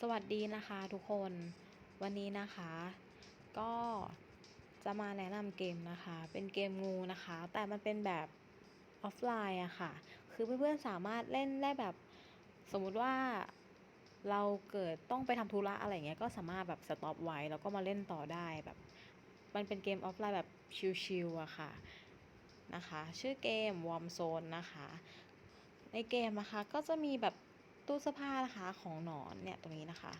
สวัสดีนะคะทุกคนวันนี้นะคะ ก็จะมาแนะนำเกมนะคะ เป็นเกมงูนะคะ แต่มันเป็นแบบออฟไลน์อะค่ะ คือเพื่อนๆสามารถเล่นได้แบบสมมุติว่าเราเกิดต้องไปทำธุระอะไรเงี้ยก็สามารถแบบสต็อปไว้แล้วก็มาเล่นต่อได้แบบ มันเป็นเกมออฟไลน์แบบชิลๆอะค่ะนะคะ ชื่อเกม Warm Zone นะคะ ในเกมนะคะก็จะมีแบบ ตู้เสื้อผ้านะคะของหนอนเนี่ยตรงนี้นะคะ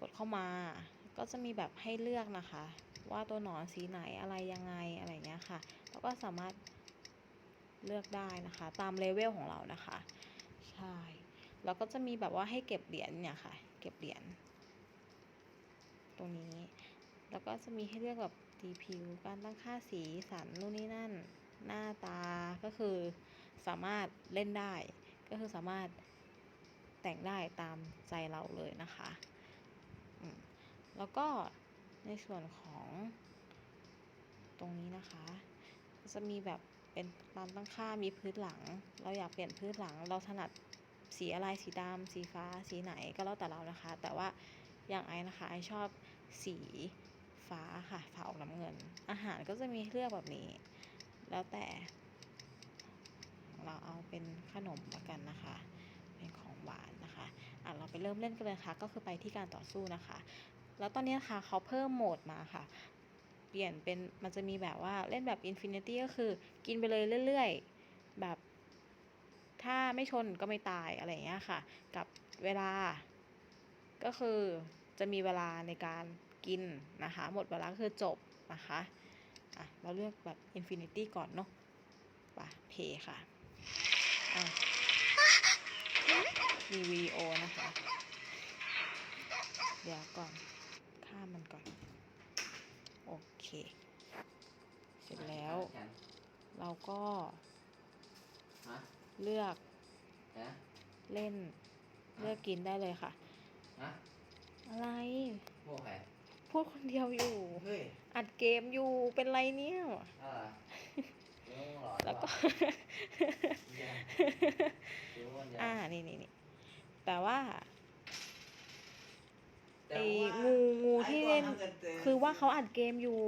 กดเข้ามาก็จะมีแบบให้เลือกนะคะ ว่าตัวหนอนสีไหนอะไรยังไงอะไรเงี้ยค่ะแล้วก็สามารถเลือกได้นะคะ ตามเลเวลของเรานะคะใช่แล้วก็จะมีแบบว่าให้เก็บเหรียญเนี่ยค่ะ เก็บเหรียญตรงนี้ แล้วก็จะมีให้เลือกแบบตีผิวการตั้งค่าสีสันนู่นนี่นั่น หน้าตาก็คือสามารถเล่นได้ ก็คือสามารถ แต่งได้ตามใจเราเลยนะคะแล้วก็ในส่วนของตรงนี้นะคะ จะมีแบบเป็นการตั้งค่ามีพื้นหลัง เราอยากเปลี่ยนพื้นหลัง เราถนัดสีอะไรสีดำสีฟ้า สีไหนก็แล้วแต่เรานะคะ แต่ว่าอย่างไอนะคะไอชอบสีฟ้าค่ะฟ้าออกน้ำเงิน อาหารก็จะมีเลือกแบบนี้ แล้วแต่เราเอาเป็นขนมละกันนะคะ เป็นของหวานนะคะ อะเราไปเริ่มเล่นกันเลยค่ะ ก็คือไปที่การต่อสู้นะคะ แล้วตอนนี้นะคะเขาเพิ่มโหมดมาค่ะ เปลี่ยนเป็นมันจะมีแบบว่าเล่นแบบ Infinity ก็คือกินไปเลยเรื่อยๆ แบบถ้าไม่ชนก็ไม่ตายอะไรอย่างเงี้ยค่ะ กับเวลา ก็คือจะมีเวลาในการกินนะคะ หมดเวลาคือจบนะคะอะเราเลือกแบบ Infinity ก่อนเนาะป่ะเพค่ะอะ มีวีโอนะคะ เดี๋ยวก่อนข้ามมันก่อน โอเค เสร็จแล้ว เราก็ฮะเลือกฮะเล่นเลือกกินได้เลยค่ะฮะอะไรพวกใครพูดคนเดียวอยู่เฮ้ยอัดเกมอยู่เป็นไรเนี่ยอะไรเรื่องหลอนแล้วก็ อ่า นี่นี่นี่ แต่ว่าไอ้งูงูที่เล่น คือว่าเขาอัดเกมอยู่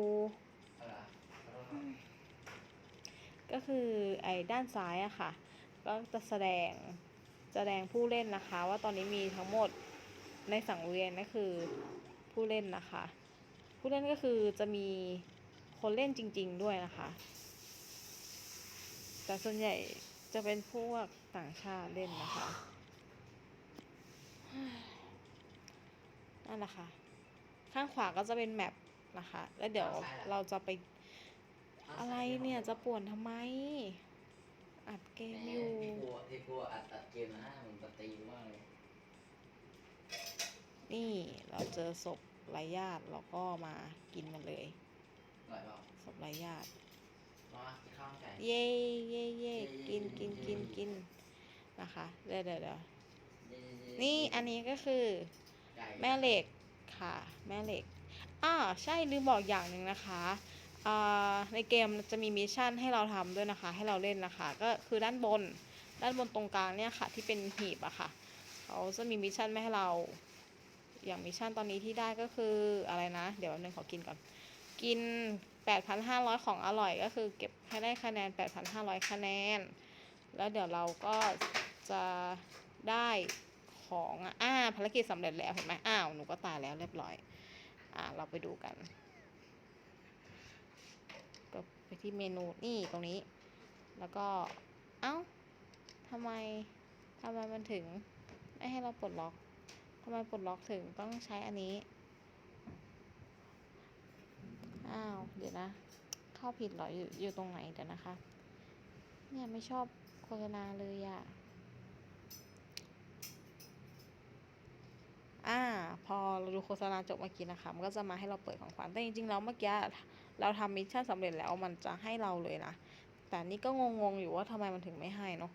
ก็คือไอ้ด้านซ้ายอะค่ะ ก็จะแสดงแสดงผู้เล่นนะคะ ว่าตอนนี้มีทั้งหมดในสังเวียนก็คือผู้เล่นนะคะ ผู้เล่นก็คือจะมีคนเล่นจริง ๆ ด้วยนะคะ แต่ส่วนใหญ่จะเป็นพวกต่างชาติเล่นนะคะ นั่นแหละค่ะ ข้างขวาก็จะเป็นแมปนะคะ แล้วเดี๋ยวเราจะไปอะไรเนี่ยจะป่วนทำไม อัดเกมอยู่ ที่กลัวที่กลัวอัดอัดเกมนะมันปตีมากเลยนี่เราเจอศพไร้ญาติเราก็มากินมันเลย อร่อยเปล่าศพไร้ญาติ มากินข้าวมันไก่เย่เย่เย่เย่กินกินเย่กินกินนะคะ เดี๋ยวเดี๋ยวเดี๋ยวเย้ๆๆ นี่อันนี้ก็คือไก่แม่เหล็กค่ะ แม่เหล็กอ่าใช่ลืมบอกอย่างหนึ่งนะคะอ่าในเกมจะมีมิชชั่นให้เราทำด้วยนะคะ ให้เราเล่นนะคะ ก็คือด้านบนด้านบนตรงกลางเนี่ยค่ะ ที่เป็นหีบอะค่ะเขาจะมีมิชชั่นไม่ให้เรา อย่างมิชชั่นตอนนี้ที่ได้ก็คืออะไรนะ เดี๋ยววันนึงขอกินก่อน กิน 8,500 ของอร่อยก็คือเก็บให้ได้คะแนน 8,500 คะแนน แล้วเดี๋ยวเราก็จะ ได้ของอะอ่าภารกิจสำเร็จแล้วเห็นไหมอ้าวหนูก็ตายแล้วเรียบร้อย อ่า เราไปดูกัน ก็ไปที่เมนูนี่ตรงนี้ แล้วก็เอ้าทำไมทำไมมันถึง ไม่ให้เราปลดล็อกทำไมปลดล็อกถึงต้องใช้อันนี้ อ้าว เดี๋ยวนะ เข้าผิดเหรออยู่อยู่ตรงไหนเดี๋ยวนะคะ เนี่ยไม่ชอบโฆษณาเลยอะ อ่า พอเราดูโฆษณาจบเมื่อกี้นะคะมันก็จะมาให้เราเปิดของขวัญแต่จริงๆแล้วเมื่อกี้เราทำมิชชั่นสำเร็จแล้วมันจะให้เราเลยนะแต่นี่ก็งงๆอยู่ว่าทำไมมันถึงไม่ให้เนาะ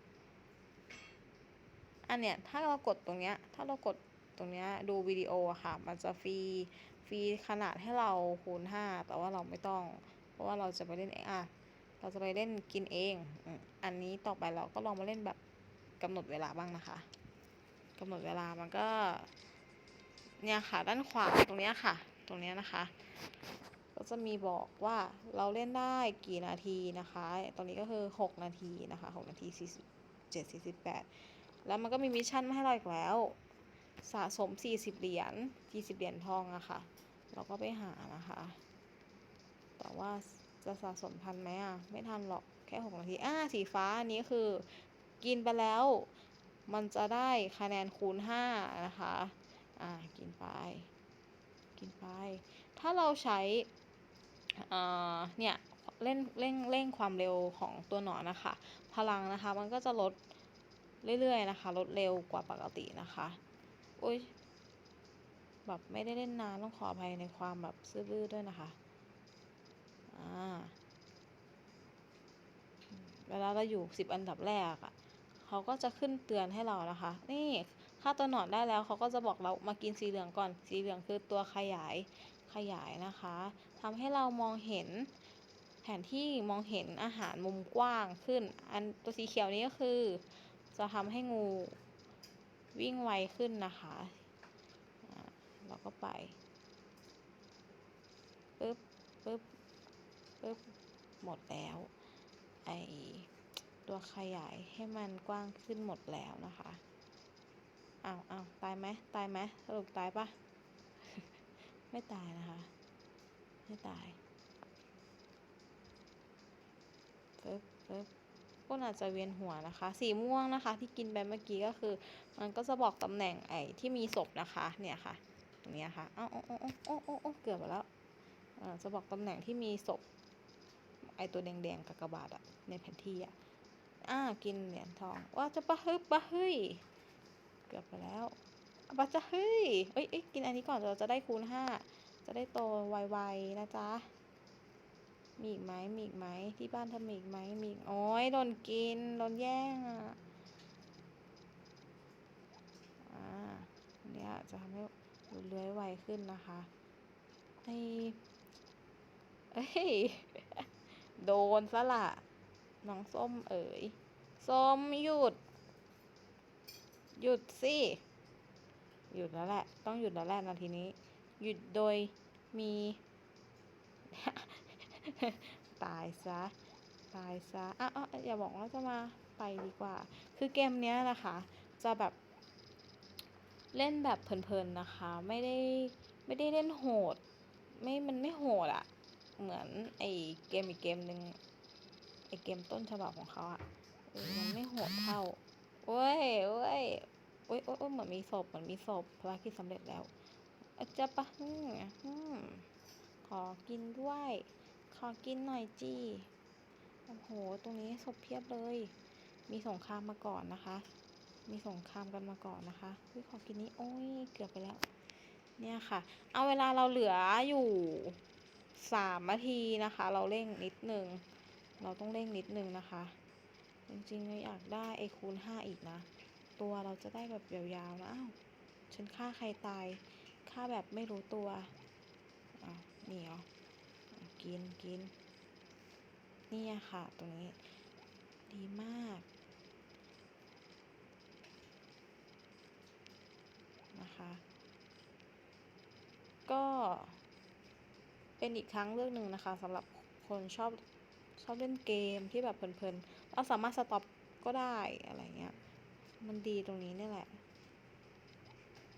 อันเนี้ยถ้าเรากดตรงเนี้ยถ้าเรากดตรงเนี้ยดูวิดีโออะค่ะ มันจะฟรีฟรีขนาดให้เราคูณห้าแต่ว่าเราไม่ต้อง เพราะว่าเราจะไปเล่นเองอะเราจะไปเล่นกินเองอันนี้ต่อไปเราก็ลองมาเล่นแบบกำหนดเวลาบ้างนะคะกำหนดเวลามันก็ เนี่ยค่ะ ด้านขวาตรงเนี้ยค่ะ ตรงเนี้ยนะคะ ก็จะมีบอกว่าเราเล่นได้กี่นาทีนะคะ ตรงนี้ก็คือ 6 นาทีนะคะ6นาที47 48 แล้วมันก็มีมิชชั่นมาให้เราอีกแล้ว สะสม 40 เหรียญ40 เหรียญทองอะค่ะ เราก็ไปหานะคะ แต่ว่าจะสะสมทันไหมอะไม่ทันหรอกแค่6นาทีอ่าสีฟ้าอันนี้คือกินไปแล้ว มันจะได้คะแนนคูณ 5 นะคะ อ่ากินไป กินไป ถ้าเราใช้เอ่อเนี่ยเล่นเร่งเร่งความเร็วของตัวหนอนนะคะ พลังนะคะมันก็จะลดเรื่อยๆนะคะ ลดเร็วกว่าปกตินะคะอุ้ยแบบไม่ได้เล่นนานต้องขออภัยในความแบบซื่อบื้อด้วยนะคะอ่าเวลาเราอยู่สิบอันดับแรกอะ่ะเขาก็จะขึ้นเตือนให้เรานะคะ นี่ ค่าตัวหนอนได้แล้วเขาก็จะบอกเรามากินสีเหลืองก่อน สีเหลืองคือตัวขยายขยายนะคะทำให้เรามองเห็นแผนที่มองเห็นอาหารมุมกว้างขึ้น อันตัวสีเขียวนี้ก็คือ จะทำให้งูวิ่งไวขึ้นนะคะเราก็ไปปึ๊บปึ๊บปึ๊บหมดแล้วไอตัวขยายให้มันกว้างขึ้นหมดแล้วนะคะ อ้าวอ้าวตายไหมตายไหมสรุปตายปะไม่ตายนะคะ ไม่ตายปึ๊บปึ๊บก็อาจจะเวียนหัวนะคะ สีม่วงนะคะ ที่กินไปเมื่อกี้ก็คือ มันก็จะบอกตำแหน่งไอ้ที่มีศพนะคะ เนี่ยค่ะ ตรงนี้ค่ะเอ้าเอ้าเอ้าเอ้เอ้าเอ้าเอ้เกือบไปแล้วจะบอกตำแหน่งที่มีศพ ไอตัวแดงๆกากบาทอะในแผนที่อะอ่ากินเหรียญทอง ว่าจะปะฮึบปะเฮ้ย เกือบไปแล้วอะปะจะเฮ้ยเอ้ยเอ้ยกินอันนี้ก่อนเราจะได้คูณห้าจะได้โตไวๆนะจ๊ะ มีอีกไหมมีอีกไหมที่บ้านทำมีอีกไหมมีอีกโอ้ยโดนกินโดนแย่งอะอ่านเนี้ยจะทำให้เลื้อยไวขึ้นนะคะไอเอ้ย โดนซะละน้องส้มเอ๋ย ส้มหยุด หยุดสิหยุดแล้วแหละ ต้องหยุดแล้วแหละนาทีนี้ หยุดโดยมี ตายซะ ตายซะอ้าวอย่าบอกว่าจะมาไปดีกว่า คือเกมเนี้ยนะคะ จะแบบ เล่นแบบเพลินๆนะคะ ไม่ได้ไม่ได้เล่นโหด ไม่ มันไม่โหดอะเหมือนไอเกมอีกเกมหนึ่งไอเกมต้นฉบับของเขาอะมันไม่โหดเท่า โอ้ยโอ้ยโอ้ยโอ้ยโอ้ยเหมือนมีศพเหมือนมีศพภารกิจสำเร็จแล้วจะปะอืมอืมขอกินด้วย ขอกินหน่อยจีโอ้โห ตรงนี้ศพเพียบเลย มีสงครามมาก่อนนะคะ มีสงครามกันมาก่อนนะคะเฮ้ยขอกินนี้ โอ้ย เกือบไปแล้ว เนี่ยค่ะ เอาเวลาเราเหลืออยู่สามนาทีนะคะ เราเร่งนิดนึง เราต้องเร่งนิดนึงนะคะ จริงๆเราอยากได้ไอคูณห้าอีกนะ ตัวเราจะได้แบบยาวๆนะอ้าวฉันฆ่าใครตายฆ่าแบบไม่รู้ตัวอ้าวนี่เหรอกินกินเนี่ยค่ะ ตรงนี้ ดีมากนะคะ ก็เป็นอีกครั้งเรื่องหนึ่งนะคะสำหรับคนชอบชอบเล่นเกมที่แบบเพลินๆ เราสามารถสต็อปก็ได้อะไรเงี้ย มันดีตรงนี้นี่แหละ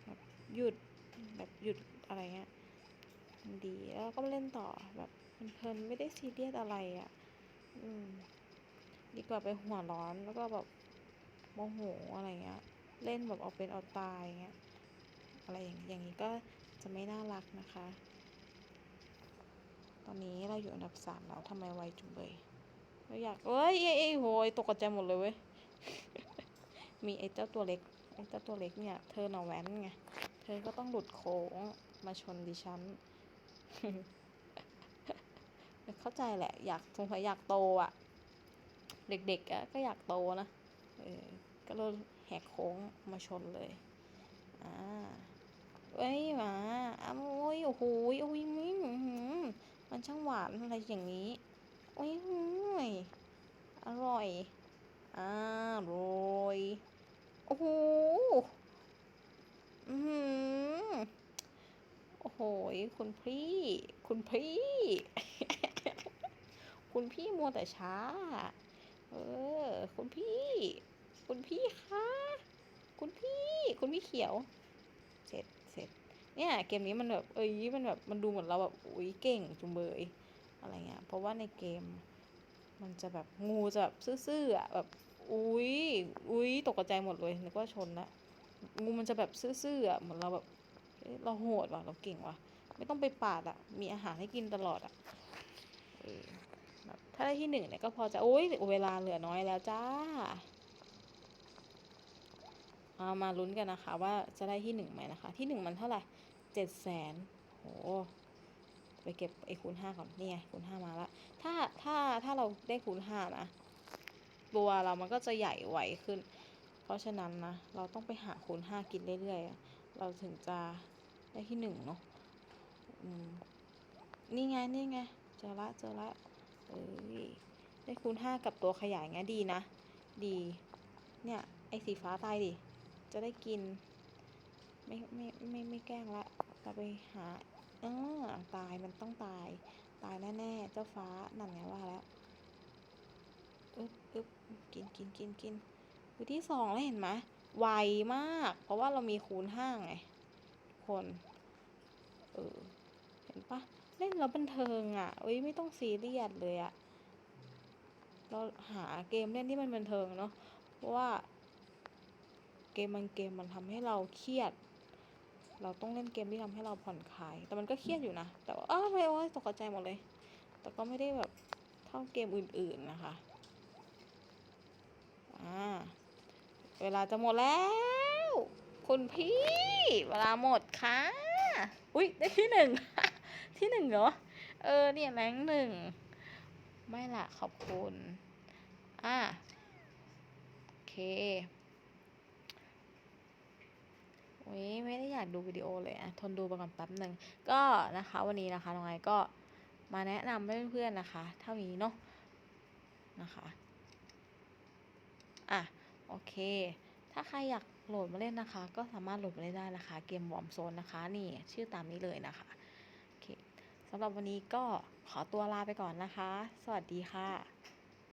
แบบหยุดแบบหยุดอะไรเงี้ยมันดีแล้วก็เล่นต่อแบบเพลินไม่ได้ซีเรียสอะไรอะ่ะ อืม ดีกว่าไปหัวร้อนแล้วก็แบบโมโหอะไรเงี้ย เล่นแบบเอาเป็นเอาตายเงี้ย อะไรอย่างอย่างนี้ก็จะไม่น่ารักนะคะ ตอนนี้เราอยู่อันดับสามแล้วทำไมไวจุงเลย เราอยากเอ้ยเอ้ยเอ้ยโหยตกใจหมดเลยเว้ย มีไอ้เจ้าตัวเล็ก ไอ้เจ้าตัวเล็กเนี่ย เธอหน่อแว้นไง เธอก็ต้องหลุดโค้งมาชนดิฉัน เข้าใจแหละ อยากสงสัยอยากโตอะ เด็กๆอะก็อยากโตนะ เออ ก็เลยแหกโค้งมาชนเลย อ่าเอ้ยหมาอ้โอ้ยโอ้โหยโอ้ยมิ้งมันช่างหวานอะไรอย่างนี้ โอ้ยหืยอร่อยอร่อยโอ้โหอือหือ ย คุณพี่ คุณพี่ คุณพี่มัวแต่ช้า เออ คุณพี่ คุณพี่คะคุณพี่ คุณพี่เขียว เสร็จเสร็จเนี่ยเกมนี้มันแบบเอ้ยมันแบบมันดูเหมือนเราแบบอุ้ยเก่งจุงเบยอะไรเงี้ยเพราะว่าในเกม มันจะแบบงูจะแบบซื่อๆอะแบบอุ้ยอุ้ยตกใจหมดเลยนึกว่าชนละงูมันจะแบบซื่อๆอะเหมือนเราแบบเอ้ยเราโหดว่ะเราเก่งว่ะ ไม่ต้องไปปาดอะ มีอาหารให้กินตลอดอะถ้าได้ที่หนึ่งเนี่ยก็พอจะ โอ้ยเวลาเหลือน้อยแล้วจ้าเอามาลุ้นกันนะคะ ว่าจะได้ที่หนึ่งไหมนะคะ ที่หนึ่งมันเท่าไหร่เจ็ดแสนโหไปเก็บไอ้คูณห้าก่อนนี่ไงคูณห้ามาละถ้าถ้าถ้าเราได้คูณห้านะตัวเรามันก็จะใหญ่ไวขึ้น เพราะฉะนั้นนะ เราต้องไปหาคูณห้ากินเรื่อยๆอะเราถึงจะได้ที่หนึ่งเนาะ อืมนี่ไง นี่ไง เจอละ เจอละ เอ้ย ได้คูณห้ากับตัวขยายไงดีนะ ดี เนี่ย ไอ้สีฟ้าตายดิ จะได้กิน ไม่ไม่ไม่ไม่แกล้งละ เราไปหาเออตายมันต้องตาย ตายแน่ๆ เจ้าฟ้า นั่นไงว่าแล้วอึ๊บอึ๊บกินกินกินกินวิที่สองแล้วเห็นไหมไวมาก เพราะว่าเรามีคูณห้าไง คน เออ ปะเล่นแล้วบันเทิงอะเอ้ยไม่ต้องซีเรียสเลยอะเราหาเกมเล่นที่มันบันเทิงเนาะเพราะว่าเกมบางเกมมันทำให้เราเครียด เราต้องเล่นเกมที่ทำให้เราผ่อนคลาย แต่มันก็เครียดอยู่นะ แต่ว่าอ้าวไม่โอ้ยตกใจหมดเลย แต่ก็ไม่ได้แบบเท่าเกมอื่นๆนะคะ อ่า เวลาจะหมดแล้ว คุณพี่ เวลาหมดค่ะ อุ๊ยได้ที่หนึ่ง ที่หนึ่งเหรอ เออ เนี่ยแรงหนึ่ง ไม่ละขอบคุณ อ่าโอเคโอ้ยไม่ได้อยากดูวิดีโอเลยอะทนดูไปก่อนแป๊บหนึ่ง ก็นะคะวันนี้นะคะน้องไอก็มาแนะนำให้เพื่อนๆนะคะ เท่านี้เนาะนะคะ อะ โอเค ถ้าใครอยากโหลดมาเล่นนะคะ ก็สามารถโหลดมาเล่นได้นะคะ เกมวอร์มโซนนะคะ นี่ชื่อตามนี้เลยนะคะ สำหรับวันนี้ก็ขอตัวลาไปก่อนนะคะ สวัสดีค่ะ